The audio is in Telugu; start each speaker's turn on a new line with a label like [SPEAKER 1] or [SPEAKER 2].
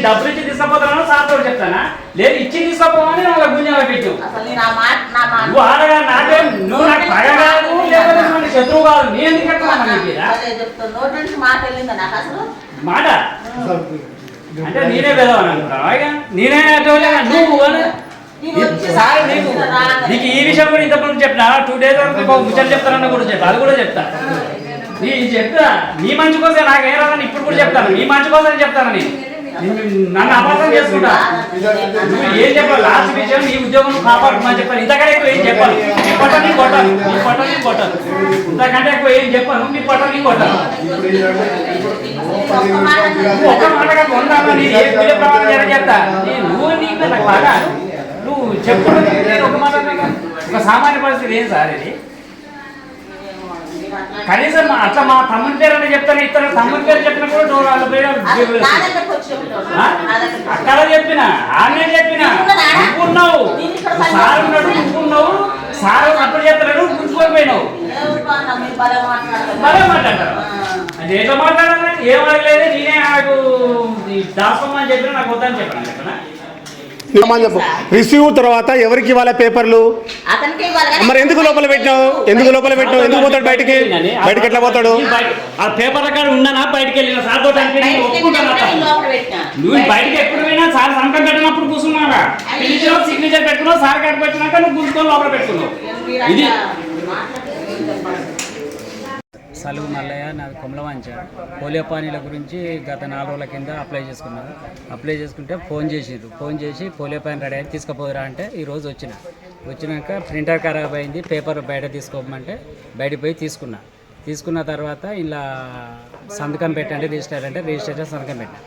[SPEAKER 1] నేను డబ్బులు ఇచ్చి తీసుకుపోతాను సార్తో చెప్తానా? లేదు ఇచ్చి తీసుకుపోమని వాళ్ళ గుంజాలో పెట్టు
[SPEAKER 2] అసలు నేను ఆ మాట నా మాట
[SPEAKER 1] నువ్వు ఆడగా నాకేం నువ్వు నాకు పగ కాదు లేకపోతే నువ్వు నాకు శత్రువు కాదు. నేను ఎందుకు చెప్తాను
[SPEAKER 2] మాట?
[SPEAKER 1] అంటే నేనే పెదవాను అనుకుంటాను నేనే అటోలే నువ్వు సార్ నీకు. ఈ విషయం కూడా ఇంతకుముందు చెప్పిన? టూ డేస్ వరకు చెప్తానన్న కూడా చెప్తా అది కూడా చెప్తా. నీ చెప్తా నీ మంచి కోసం నాకు ఏ రాదని ఇప్పుడు కూడా చెప్తాను. నీ మంచి కోసం చెప్తాను నేను. నిన్ను- అపార్థం చేసుకుంటా. నువ్వు ఏం చెప్పాలి? లాస్ట్ విషయం నీ ఉద్యోగం కాపాడుకోమని చెప్పాను ఇంతకంటే ఎక్కువ ఏం చెప్పాను నీ పొట్ట నీ కొట్టాను నీ పొట్ట నీ కొట్టాను ఇంతకంటే ఎక్కువ ఏం చెప్పాను? నీ పొట్ట నీ కొట్టాను
[SPEAKER 2] ఒక్క
[SPEAKER 1] మాటగా కొన్నాను నీ ఏ వీడియో ప్రమాణం జర చెప్తా నీ నువ్వు నీకు నాకు బాగా నువ్వు నేను ఒక మాట. ఒక సామాన్య పరిస్థితి ఏం సార్ ఇది. కనీసం అట్లా మా తమ్ముని పేరు అని చెప్తాను ఇతను తమ్ముని పేరు చెప్పిన కూడా నువ్వు వాళ్ళ పేరు అక్కడ చెప్పిన ఆమె చెప్పిన
[SPEAKER 2] నీకున్నదా?
[SPEAKER 1] నువ్వున్నావు
[SPEAKER 2] నేను ఇక్కడ
[SPEAKER 1] సార్ ఉన్నాడు నువ్వున్నావు సార్ అప్పుడు చెప్తున్నాడు గుంజుకొని పోయినావు
[SPEAKER 2] మాట్లాడతారు.
[SPEAKER 1] భలే మాట్లాడతారు. మాట్లాడాలి ఏం అడగలేదు నేనే నాకు దాసం అని చెప్పిన నాకు వద్దని చెప్పాను చెప్పనా
[SPEAKER 3] చెప్పు? రిసీవ్ తర్వాత ఎవరికి ఇవ్వాలి పేపర్లు? మరి ఎందుకు లోపల పెట్టినావు? ఎందుకు లోపల పెట్టినావు? ఎందుకు పోతాడు బయటికి? బయటికి ఎట్లా పోతాడు?
[SPEAKER 1] ఆ పేపర్ కాడ ఉన్నానా? బయటికి వెళ్ళిన సార్. నువ్వు బయటికి ఎప్పుడు పోయినా సంతకం పెట్టినప్పుడు కూర్చున్నావా సిగ్నేచర్ పెట్టుకున్నావు సార్ కాడికి వచ్చినాక నువ్వు కూర్చుకొని లోపల పెట్టుకున్నావు. ఇది
[SPEAKER 2] అట్లా మాట్లాడితే ఏం చెప్పాలి?
[SPEAKER 4] సలుగు మల్లయ్య నాది కుమలవాంచ. పోలియో పానీల గురించి గత నాలుగు రోజుల కింద అప్లై చేసుకున్నాను అప్లై చేసుకుంటే ఫోన్ చేసిండ్రు ఫోన్ చేసి పోలియో పాన్ రెడీ అయ్యి తీసుకుపోదురా అంటే ఈరోజు వచ్చిన. వచ్చినాక ప్రింటర్ ఖరాబ్ అయింది పేపర్ బయట తీసుకోమంటే బయటకు పోయి తీసుకున్నా. తీసుకున్న తర్వాత ఇలా సంతకం పెట్టండి రిజిస్టర్ అంటే రిజిస్ట్రేషన్ సంతకం పెట్టాను.